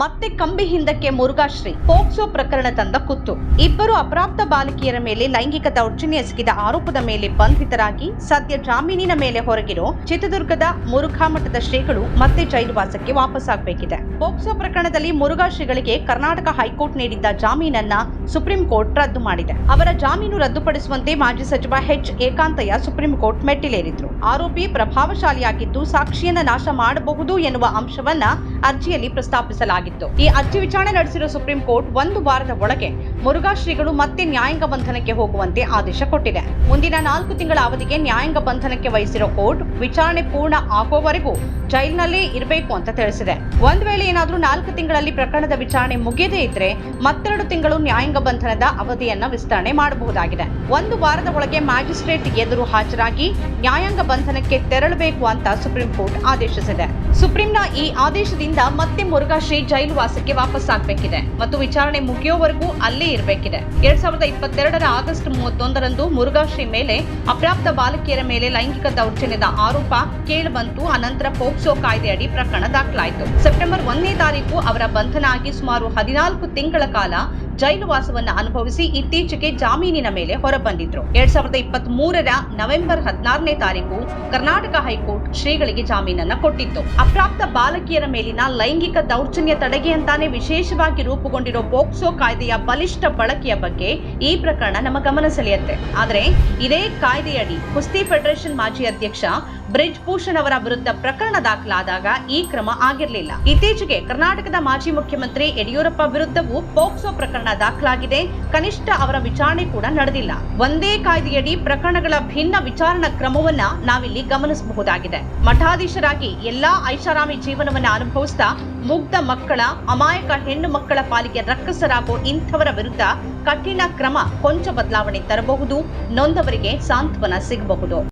ಮತ್ತೆ ಕಂಬಿ ಹಿಂದಕ್ಕೆ ಮುರುಘಾಶ್ರೀ ಪೋಕ್ಸೋ ಪ್ರಕರಣ ತಂದ ಕುತ್ತು. ಇಬ್ಬರು ಅಪ್ರಾಪ್ತ ಬಾಲಕಿಯರ ಮೇಲೆ ಲೈಂಗಿಕ ದೌರ್ಜನ್ಯ ಎಸಗಿದ ಆರೋಪದ ಮೇಲೆ ಬಂಧಿತರಾಗಿ ಸದ್ಯ ಜಾಮೀನಿನ ಮೇಲೆ ಹೊರಗಿರೋ ಚಿತ್ರದುರ್ಗದ ಮುರುಘಾ ಮಠದ ಶ್ರೀಗಳು ಮತ್ತೆ ಜೈಲುವಾಸಕ್ಕೆ ವಾಪಸ್ಸಾಗಬೇಕಿದೆ ಪೋಕ್ಸೋ ಪ್ರಕರಣದಲ್ಲಿ ಮುರುಘಾಶ್ರೀಗಳಿಗೆ ಕರ್ನಾಟಕ ಹೈಕೋರ್ಟ್ ನೀಡಿದ್ದ ಜಾಮೀನನ್ನ ಸುಪ್ರೀಂ ಕೋರ್ಟ್ ರದ್ದು ಮಾಡಿದೆ. ಅವರ ಜಾಮೀನು ರದ್ದುಪಡಿಸುವಂತೆ ಮಾಜಿ ಸಚಿವ ಹೆಚ್. ಏಕಾಂತಯ್ಯ ಸುಪ್ರೀಂ ಕೋರ್ಟ್ ಮೆಟ್ಟಿಲೇರಿದ್ರು. ಆರೋಪಿ ಪ್ರಭಾವಶಾಲಿಯಾಗಿದ್ದು ಸಾಕ್ಷಿಯನ್ನ ನಾಶ ಮಾಡಬಹುದು ಎನ್ನುವ ಅಂಶವನ್ನ ಅರ್ಜಿಯಲ್ಲಿ ಪ್ರಸ್ತಾಪಿಸಲಾಗಿತ್ತು ಈ ಅರ್ಜಿ ವಿಚಾರಣೆ ನಡೆಸಿರುವ ಸುಪ್ರೀಂ ಕೋರ್ಟ್ ಒಂದು ವಾರದ ಒಳಗೆ ಮುರುಘಾ ಶ್ರೀಗಳು ಮತ್ತೆ ನ್ಯಾಯಾಂಗ ಬಂಧನಕ್ಕೆ ಹೋಗುವಂತೆ ಆದೇಶ ಕೊಟ್ಟಿದೆ. ಮುಂದಿನ ನಾಲ್ಕು ತಿಂಗಳ ಅವಧಿಗೆ ನ್ಯಾಯಾಂಗ ಬಂಧನಕ್ಕೆ ವಹಿಸಿರೋ ಕೋರ್ಟ್ ವಿಚಾರಣೆ ಪೂರ್ಣ ಆಗೋವರೆಗೂ ಜೈಲಿನಲ್ಲೇ ಇರಬೇಕು ಅಂತ ತಿಳಿಸಿದೆ. ಒಂದ್ ವೇಳೆ ಏನಾದರೂ ನಾಲ್ಕು ತಿಂಗಳಲ್ಲಿ ಪ್ರಕರಣದ ವಿಚಾರಣೆ ಮುಗಿಯದೇ ಇದ್ರೆ ಮತ್ತೆರಡು ತಿಂಗಳು ನ್ಯಾಯಾಂಗ ಬಂಧನದ ಅವಧಿಯನ್ನ ವಿಸ್ತರಣೆ ಮಾಡಬಹುದಾಗಿದೆ. ಒಂದು ವಾರದ ಒಳಗೆ ಮ್ಯಾಜಿಸ್ಟ್ರೇಟ್ ಎದುರು ಹಾಜರಾಗಿ ನ್ಯಾಯಾಂಗ ಬಂಧನಕ್ಕೆ ತೆರಳಬೇಕು ಅಂತ ಸುಪ್ರೀಂ ಕೋರ್ಟ್ ಆದೇಶಿಸಿದೆ. ಸುಪ್ರೀಂನ ಈ ಆದೇಶದಿಂದ ಮತ್ತೆ ಮುರುಘಾಶ್ರೀ ಜೈಲು ವಾಸಕ್ಕೆ ವಾಪಸ್ಸಾಗಬೇಕಿದೆ ಮತ್ತು ವಿಚಾರಣೆ ಮುಗಿಯೋವರೆಗೂ ಅಲ್ಲೇ ಇರಬೇಕಿದೆ. ಎರಡ್ ಸಾವಿರದ ಇಪ್ಪತ್ತೆರಡರ ಆಗಸ್ಟ್ ಮೂವತ್ತೊಂದರಂದು ಮುರುಘಾಶ್ರೀ ಮೇಲೆ ಅಪ್ರಾಪ್ತ ಬಾಲಕಿಯರ ಮೇಲೆ ಲೈಂಗಿಕ ದೌರ್ಜನ್ಯದ ಆರೋಪ ಕೇಳಬಂತು. ಅನಂತರ ಪೋಕ್ಸೋ ಕಾಯ್ದೆಯಡಿ ಪ್ರಕರಣ ದಾಖಲಾಯಿತು. ಸೆಪ್ಟೆಂಬರ್ ಒಂದನೇ ತಾರೀಕು ಅವರ ಬಂಧನ ಆಗಿ ಸುಮಾರು ಹದಿನಾಲ್ಕು ತಿಂಗಳ ಕಾಲ ಜೈಲು ವಾಸವನ್ನ ಅನುಭವಿಸಿ ಇತ್ತೀಚೆಗೆ ಜಾಮೀನಿನ ಮೇಲೆ ಹೊರಬಂದಿದ್ರು. ಎರಡ್ ಸಾವಿರದ ಇಪ್ಪತ್ತ್ ಮೂರರ ನವೆಂಬರ್ ಹದಿನಾರನೇ ತಾರೀಕು ಕರ್ನಾಟಕ ಹೈಕೋರ್ಟ್ ಶ್ರೀಗಳಿಗೆ ಜಾಮೀನನ್ನ ಕೊಟ್ಟಿತ್ತು. ಅಪ್ರಾಪ್ತ ಬಾಲಕಿಯರ ಮೇಲಿನ ಲೈಂಗಿಕ ದೌರ್ಜನ್ಯ ತಡೆಗೆ ಅಂತಾನೆ ವಿಶೇಷವಾಗಿ ರೂಪುಗೊಂಡಿರೋ ಪೋಕ್ಸೋ ಕಾಯ್ದೆಯ ಬಲಿಷ್ಠ ಬಳಕೆಯ ಬಗ್ಗೆ ಈ ಪ್ರಕರಣ ನಮ್ಮ ಗಮನ ಸೆಳೆಯುತ್ತೆ. ಆದರೆ ಇದೇ ಕಾಯ್ದೆಯಡಿ ಕುಸ್ತಿ ಫೆಡರೇಷನ್ ಮಾಜಿ ಅಧ್ಯಕ್ಷ ಬ್ರಿಜ್ ಭೂಷಣ್ ಅವರ ವಿರುದ್ಧ ಪ್ರಕರಣ ದಾಖಲಾದಾಗ ಈ ಕ್ರಮ ಆಗಿರಲಿಲ್ಲ. ಇತ್ತೀಚೆಗೆ ಕರ್ನಾಟಕದ ಮಾಜಿ ಮುಖ್ಯಮಂತ್ರಿ ಯಡಿಯೂರಪ್ಪ ವಿರುದ್ಧವೂ ಪೋಕ್ಸೋ ಪ್ರಕರಣ ದಾಖಲಾಗಿದೆ. ಕನಿಷ್ಠ ಅವರ ವಿಚಾರಣೆ ಕೂಡ ನಡೆದಿಲ್ಲ. ಒಂದೇ ಕಾಯ್ದೆಯಡಿ ಪ್ರಕರಣಗಳ ಭಿನ್ನ ವಿಚಾರಣಾ ಕ್ರಮವನ್ನ ನಾವಿಲ್ಲಿ ಗಮನಿಸಬಹುದಾಗಿದೆ. ಮಠಾಧೀಶರಾಗಿ ಎಲ್ಲಾ ಐಷಾರಾಮಿ ಜೀವನವನ್ನ ಅನುಭವಿಸ್ತಾ ಮುಗ್ಧ ಮಕ್ಕಳ, ಅಮಾಯಕ ಹೆಣ್ಣು ಮಕ್ಕಳ ಪಾಲಿಗೆ ರಕ್ಕಸರಾಗೋ ಇಂಥವರ ವಿರುದ್ಧ ಕಠಿಣ ಕ್ರಮ ಕೊಂಚ ಬದಲಾವಣೆ ತರಬಹುದು, ನೊಂದವರಿಗೆ ಸಾಂತ್ವನ ಸಿಗಬಹುದು.